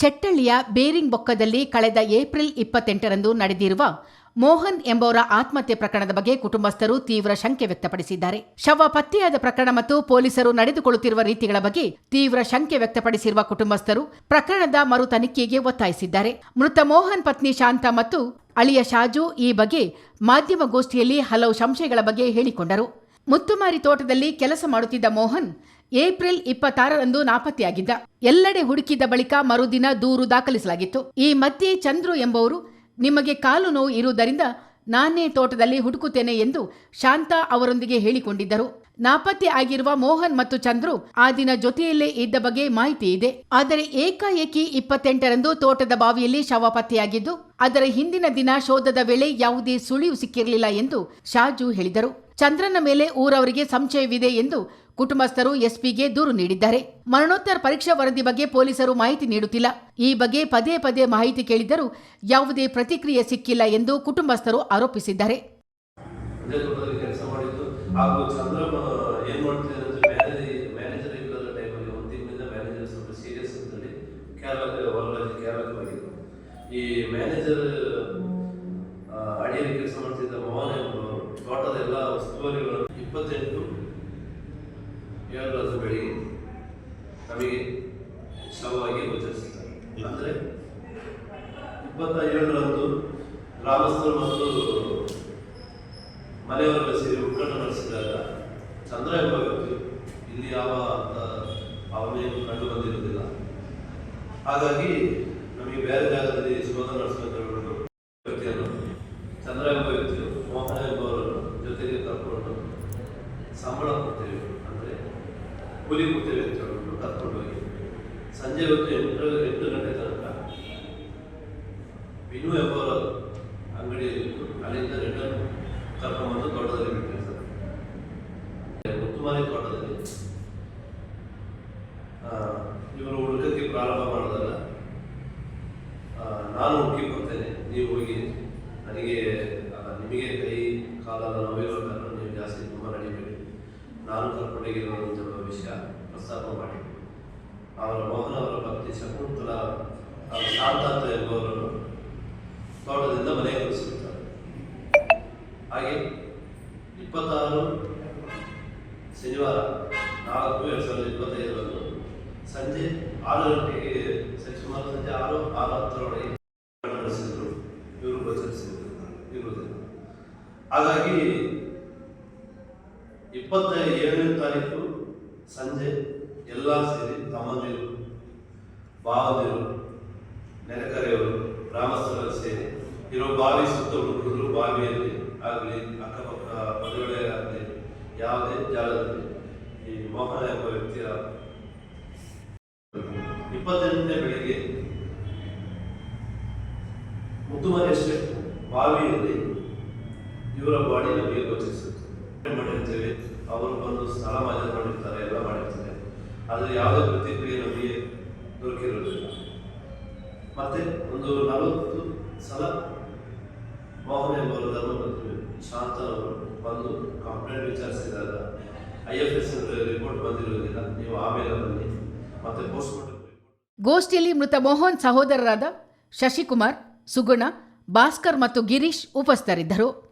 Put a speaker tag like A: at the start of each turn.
A: ಚೆಟ್ಟಳ್ಳಿಯ bearing ಬೊಕ್ಕದಲ್ಲಿ ಕಳೆದ April ಇಪ್ಪತ್ತೆಂಟರಂದು ನಡೆದಿರುವ ಮೋಹನ್ ಎಂಬವರ ಆತ್ಮಹತ್ಯೆ ಪ್ರಕರಣದ ಬಗ್ಗೆ ಕುಟುಂಬಸ್ಥರು ತೀವ್ರ ಶಂಕೆ ವ್ಯಕ್ತಪಡಿಸಿದ್ದಾರೆ. ಶವ ಪತ್ತೆಯಾದ ಪ್ರಕರಣ ಮತ್ತು ಪೊಲೀಸರು ನಡೆದುಕೊಳ್ಳುತ್ತಿರುವ ರೀತಿಗಳ ಬಗ್ಗೆ ತೀವ್ರ ಶಂಕೆ ವ್ಯಕ್ತಪಡಿಸಿರುವ ಕುಟುಂಬಸ್ಥರು ಪ್ರಕರಣದ ಮರು ತನಿಖೆಗೆ ಒತ್ತಾಯಿಸಿದ್ದಾರೆ. ಮೃತ ಮೋಹನ್ ಪತ್ನಿ ಶಾಂತ ಮತ್ತು ಅಳಿಯ ಶಾಜು ಈ ಬಗ್ಗೆ ಮಾಧ್ಯಮಗೋಷ್ಠಿಯಲ್ಲಿ ಹಲವು ಸಂಶಯಗಳ ಬಗ್ಗೆ ಹೇಳಿಕೊಂಡರು. ಮುತ್ತುಮಾರಿ ತೋಟದಲ್ಲಿ ಕೆಲಸ ಮಾಡುತ್ತಿದ್ದ ಮೋಹನ್ ಏಪ್ರಿಲ್ ಇಪ್ಪತ್ತಾರರಂದು ನಾಪತ್ತೆಯಾಗಿದ್ದ. ಎಲ್ಲೆಡೆ ಹುಡುಕಿದ ಬಳಿಕ ಮರುದಿನ ದೂರು ದಾಖಲಿಸಲಾಗಿತ್ತು. ಈ ಮಧ್ಯೆ ಚಂದ್ರು ಎಂಬವರು, ನಿಮಗೆ ಕಾಲು ನೋವು ಇರುವುದರಿಂದ ನಾನೇ ತೋಟದಲ್ಲಿ ಹುಡುಕುತ್ತೇನೆ ಎಂದು ಶಾಂತಾ ಅವರೊಂದಿಗೆ ಹೇಳಿಕೊಂಡಿದ್ದರು. ನಾಪತ್ತೆ ಆಗಿರುವ ಮೋಹನ್ ಮತ್ತು ಚಂದ್ರು ಆ ದಿನ ಜೊತೆಯಲ್ಲೇ ಇದ್ದ ಬಗ್ಗೆ ಮಾಹಿತಿ ಇದೆ. ಆದರೆ ಏಕಾಏಕಿ ಇಪ್ಪತ್ತೆಂಟರಂದು ತೋಟದ ಬಾವಿಯಲ್ಲಿ ಶವ ಪತ್ತೆಯಾಗಿದ್ದು, ಅದರ ಹಿಂದಿನ ದಿನ ಶೋಧದ ವೇಳೆ ಯಾವುದೇ ಸುಳಿವು ಸಿಕ್ಕಿರಲಿಲ್ಲ ಎಂದು ಶಾಜು ಹೇಳಿದರು. ಚಂದ್ರನ ಮೇಲೆ ಊರವರಿಗೆ ಸಂಶಯವಿದೆ ಎಂದು ಕುಟುಂಬಸ್ಥರು ಎಸ್ಪಿಗೆ ದೂರು ನೀಡಿದ್ದಾರೆ. ಮರಣೋತ್ತರ ಪರೀಕ್ಷಾ ವರದಿ ಬಗ್ಗೆ ಪೊಲೀಸರು ಮಾಹಿತಿ ನೀಡುತ್ತಿಲ್ಲ. ಈ ಬಗ್ಗೆ ಪದೇ ಪದೇ ಮಾಹಿತಿ ಕೇಳಿದರೂ ಯಾವುದೇ ಪ್ರತಿಕ್ರಿಯೆ ಸಿಕ್ಕಿಲ್ಲ ಎಂದು ಕುಟುಂಬಸ್ಥರು ಆರೋಪಿಸಿದ್ದಾರೆ.
B: ಅಡಿಯಲ್ಲಿ ಕೆಲಸ ಮಾಡ್ತಿದ್ದ ಮೋಹನ್ ಎಂಬುವರು ತೋಟದ ಎಲ್ಲ ಉಸ್ತುವಾರಿಗಳು ಇಪ್ಪತ್ತೆಂಟು ಏಳರಂದು ಬೆಳಿಗ್ಗೆ ನಮಗೆ ಶವವಾಗಿ ಗೋಚರಿಸುತ್ತಾರೆ ಅಂದರೆ ಇಪ್ಪತ್ತ ಏಳರಂದು ಗ್ರಾಮಸ್ಥರು ಮತ್ತು ಮನೆಯವರೆಲ್ಲ ಸೇರಿ ಉತ್ಕಂಠ ನಡೆಸಿದಾಗ ಚಂದ್ರ ಎಂಬ ವ್ಯಕ್ತಿ ಇಲ್ಲಿ ಯಾವ ಅಂತ ಅವನೇನು ಕಂಡು ಬಂದಿರುವುದಿಲ್ಲ. ಹಾಗಾಗಿ ನಮಗೆ ಬೇರೆ ಜಾಗದಲ್ಲಿ ಶೋಧ ನಡೆಸಬೇಕು ವ್ಯಕ್ತಿಯನ್ನು ಚಂದ್ರ ಎಂಬ ವ್ಯಕ್ತಿಯು ಮೋಹನ ಎಂಬವರನ್ನು ಜೊತೆಗೆ ಕರ್ಕೊಂಡು ಸಂಬಳ ಕೊಡ್ತೇವೆ. ಅಂದರೆ ಕೂಲಿ ಹೇಳ್ಬಿಟ್ಟು ಕರ್ಕೊಂಡು ಹೋಗಿ. ಸಂಜೆ ಹೊತ್ತು ಎಂಟು ಎಂಟು ಗಂಟೆ ತನಕ ವಿನು ಎಂಬವರ ಅಂಗಡಿಯಲ್ಲಿ ಅಲ್ಲಿಂದ ರಿಟರ್ನ್ ಕರ್ಕೊಂಡ್ಬಂದು ತೋಟದಲ್ಲಿ ಬಿಟ್ಟಿರ್ತಾರೆ. ಮುತ್ತುಮಾರಿ ತೋಟದಲ್ಲಿ ಇವರು ಹುಡುಗಕ್ಕೆ ಪ್ರಾರಂಭ ಮಾಡಿದಾಗ ನಾನು ಹುಡುಕಿ ಬರ್ತೇನೆ, ನೀವು ಹೋಗಿ. ನನಗೆ ನಿಮಗೆ ಕೈ ಕಾಲದ ನೋವಿರೋ ಕಾರಣ ನೀವು ಜಾಸ್ತಿ ತುಂಬ ನಡಿಬೇಡಿ ನಾನು ಎಂಬ ವಿಷಯ ಪ್ರಸ್ತಾಪ ಮಾಡಿ ಅವರ ಮೋಹನ್ ಅವರ ಪತ್ನಿ ಶಕುಂತಲ ಅವರ ಶಾಂತಾಂತ ಎಂಬುವರನ್ನು ತೋಟದಿಂದ ಮನೆಗೆ ಕಳಿಸಿರುತ್ತಾರೆ ಹಾಗೆ ಇಪ್ಪತ್ತಾರು ಶನಿವಾರ ನಾಲ್ಕು ಎರಡು ಸಾವಿರದ ಇಪ್ಪತ್ತೈದರಂದು ಸಂಜೆ ಆರು ಗಂಟೆಗೆ ಸುಮಾರು ಸಂಜೆ ಆರು ಆರು ಹತ್ತರೊಳಗೆ ನಡೆಸಿದ್ರು. ಇವರು ಗೋಚರಿಸಿದ್ರು ಇವರು ಹಾಗಾಗಿ ಇಪ್ಪತ್ತ ಏಳನೇ ತಾರೀಕು ಸಂಜೆ ಎಲ್ಲ ಸೇರಿ ತಮ್ಮಂದಿರು ಭಾವದಿರು ನೆರೆಕರೆಯವರು, ಗ್ರಾಮಸ್ಥರೆಲ್ಲ ಸೇರಿ ಇರೋ ಬಾವಿ ಸುತ್ತ ಹುಡುಕಿದ್ರು ಬಾವಿಯಲ್ಲಿ ಆಗಲಿ, ಅಕ್ಕಪಕ್ಕ ಮದುವೆ ಆಗಲಿ, ಯಾವುದೇ ಜಾಗದಲ್ಲಿ ಈ ಮೋಹನ ಎಂಬ ವ್ಯಕ್ತಿಯ ಇಪ್ಪತ್ತೆಂಟನೇ ಬೆಳಿಗ್ಗೆ ಮುದ್ದುಮನೆ ಬಾವಿಯಲ್ಲಿ ಇವರ ಬಾಡಿ ನಮಗೆ ಗೋಚರಿಸುತ್ತೆ ಆದರೆ ಯಾವುದೇ ಪ್ರತಿಕ್ರಿಯೆ ನಮಗೆ ದೊರಕಿರುವುದಿಲ್ಲ ಮತ್ತೆ ಒಂದು ನಲವತ್ತು ಸಲ ಮೋಹನ್ ಎಂಬುವರದನ್ನು ಬಂದು ಶಾಂತನವರು ಬಂದು ಕಂಪ್ಲೇಂಟ್ ವಿಚಾರಿಸಿದಾಗ ಐ ಎಫ್ ಎಸ್ ರಿಪೋರ್ಟ್ ಬಂದಿರುವುದಿಲ್ಲ ನೀವು ಆಮೇಲೆ ಬನ್ನಿ. ಮತ್ತೆ ಪೋಸ್ಟ್ ಮಾರ್ಟಮ್
A: ಗೋಷ್ಠಿಯಲ್ಲಿ ಮೃತ ಮೋಹನ್ ಸಹೋದರರಾದ ಶಶಿಕುಮಾರ್, ಸುಗುಣ, ಭಾಸ್ಕರ್ ಮತ್ತು ಗಿರೀಶ್ ಉಪಸ್ಥಿತರಿದ್ದರು.